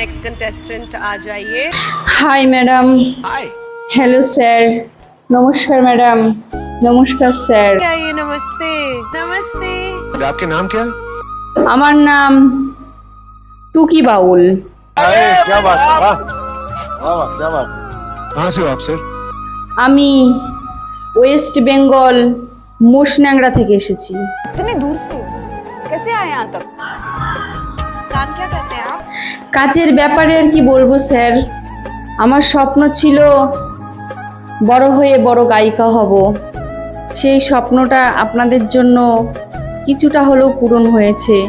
Next contestant आ जाइए high madam hello sir নমস্কার ম্যাডাম নমস্কার স্যার आइए नमस्ते नमस्ते और आपके नाम क्या है আমার নাম টুকি বাউল क्या बात है वाह वाह वाह, क्या बात कहाँ से हो आप सर আমি ওয়েস্ট বেঙ্গল মোশন্যাংরা থেকে এসেছি इतने दूर से कैसे आए यहाँ तक काम क्या करते हैं आप কাজের ব্যাপারে আর কি বলব স্যার? আমার স্বপ্ন ছিল বড় হয়ে বড় গায়িকা হব। সেই স্বপ্নটা আপনাদের জন্য কিছুটা হলেও পূরণ হয়েছে।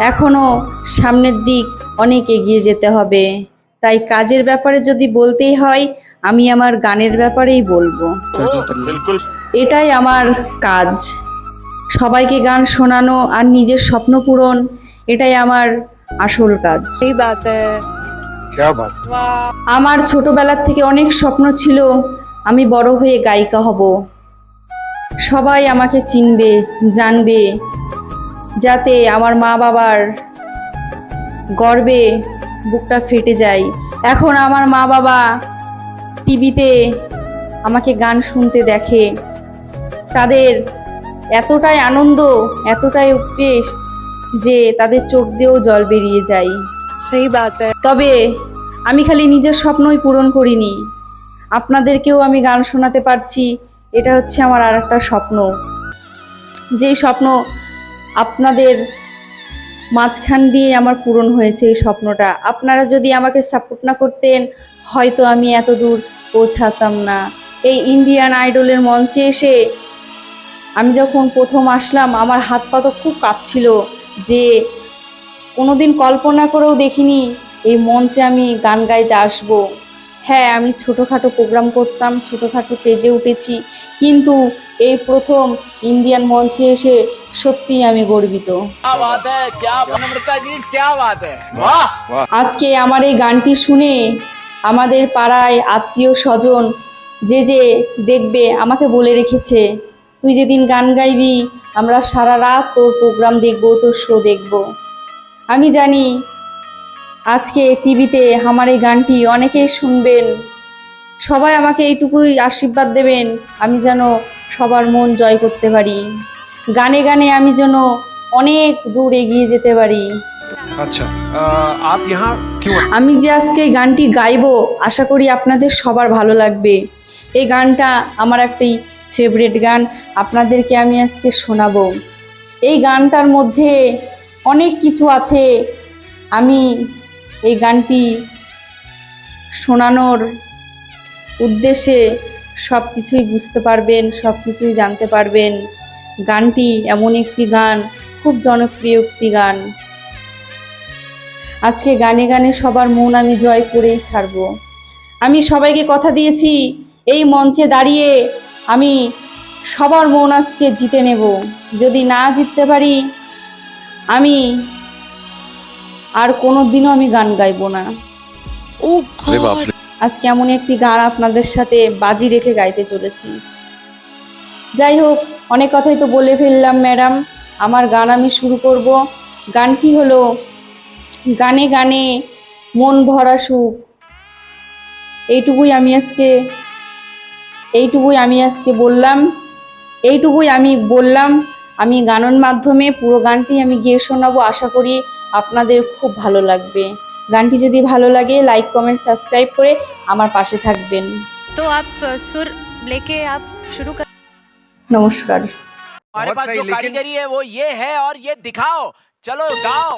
এখনও সামনের দিক অনেক এগিয়ে যেতে হবে। তাই কাজের ব্যাপারে যদি বলতেই হয় আমি আমার গানের ব্যাপারেই বলব। এটাই আমার কাজ। সবাইকে গান শোনানো আর নিজের স্বপ্ন পূরণ এটাই আমার আসল কাজ। সেই বাত। আমার ছোটবেলার থেকে অনেক স্বপ্ন ছিল আমি বড় হয়ে গায়িকা হব। সবাই আমাকে চিনবে জানবে যাতে আমার মা বাবার গর্বে বুকটা ফেটে যায়। এখন আমার মা বাবা টিভিতে আমাকে গান শুনতে দেখে। তাদের এতটাই আনন্দ এতটাই উদ্বেশ যে তাদের চোখ দিয়েও জল বেরিয়ে যায়। সেই বাত। তবে আমি খালি নিজের স্বপ্নই পূরণ করিনি। আপনাদেরকেও আমি গান শোনাতে পারছি এটা হচ্ছে আমার আর একটা স্বপ্ন। যেই স্বপ্ন আপনাদের মাঝখান দিয়ে আমার পূরণ হয়েছে এই স্বপ্নটা। আপনারা যদি আমাকে সাপোর্ট না করতেন হয়তো আমি এত দূর পৌঁছাতাম না। এই ইন্ডিয়ান আইডলের মঞ্চে এসে আমি যখন প্রথম আসলাম আমার হাত পা তো খুব কাঁপছিল। যে কোনোদিন কল্পনা করেও দেখিনি এই মঞ্চে আমি গান গাইতে আসব। হ্যাঁ আমি ছোটোখাটো প্রোগ্রাম করতাম ছোটোখাটো পেজে উঠেছি কিন্তু এই প্রথম ইন্ডিয়ান মঞ্চে এসে সত্যিই আমি গর্বিত। আজকে আমার এই গানটি শুনে আমাদের পাড়ায় আত্মীয় স্বজন যে যে দেখবে আমাকে বলে রেখেছে তুই যেদিন গান গাইবি আমরা সারা রাত তোর প্রোগ্রাম দেখব তোর শো দেখব। আমি জানি আজকে টিভিতে আমার এই গানটি অনেকেই শুনবেন। সবাই আমাকে এইটুকুই আশীর্বাদ দেবেন আমি যেন সবার মন জয় করতে পারি। গানে গানে আমি যেন অনেক দূর এগিয়ে যেতে পারি। আমি যে আজকে এই গানটি গাইব আশা করি আপনাদের সবার ভালো লাগবে। এই গানটা আমার একটি ফেভারিট গান আপনাদেরকে আমি আজকে শোনাবো। এই গানটার মধ্যে অনেক কিছু আছে। আমি এই গানটি শোনানোর উদ্দেশ্যে সব কিছুই বুঝতে পারবেন সব কিছুই জানতে পারবেন। গানটি এমন একটি গান, খুব জনপ্রিয় একটি গান। আজকে গানে গানে সবার মন আমি জয় করেই ছাড়বো। আমি সবাইকে কথা দিয়েছি, এই মঞ্চে দাঁড়িয়ে আমি সবার মন আজকে জিতে নেব। যদি না জিততে পারি আমি আর কোনো দিনও আমি গান গাইব না। আজকে এমন একটি গান আপনাদের সাথে বাজি রেখে গাইতে চলেছি। যাই হোক অনেক কথাই তো বলে ফেললাম ম্যাডাম। আমার গান আমি শুরু করব। গানটি হলো গানে গানে মন ভরা সুখ। এইটুকুই আমি আজকে এইটুকুই আমি আজকে বললাম এইটুকুই আমি বললাম আমি গানের মাধ্যমে পুরো গানটি আমি গিয়ে শোনাবো আশা করি আপনাদের খুব ভালো লাগবে গানটি যদি ভালো লাগে লাইক কমেন্ট সাবস্ক্রাইব করে আমার পাশে থাকবেন तो आप अ, सुर लेके आप शुरू कर নমস্কার हमारे बहुत पास सही, जो लेकिन- कारीगरी है वो ये है और ये दिखाओ चलो गाओ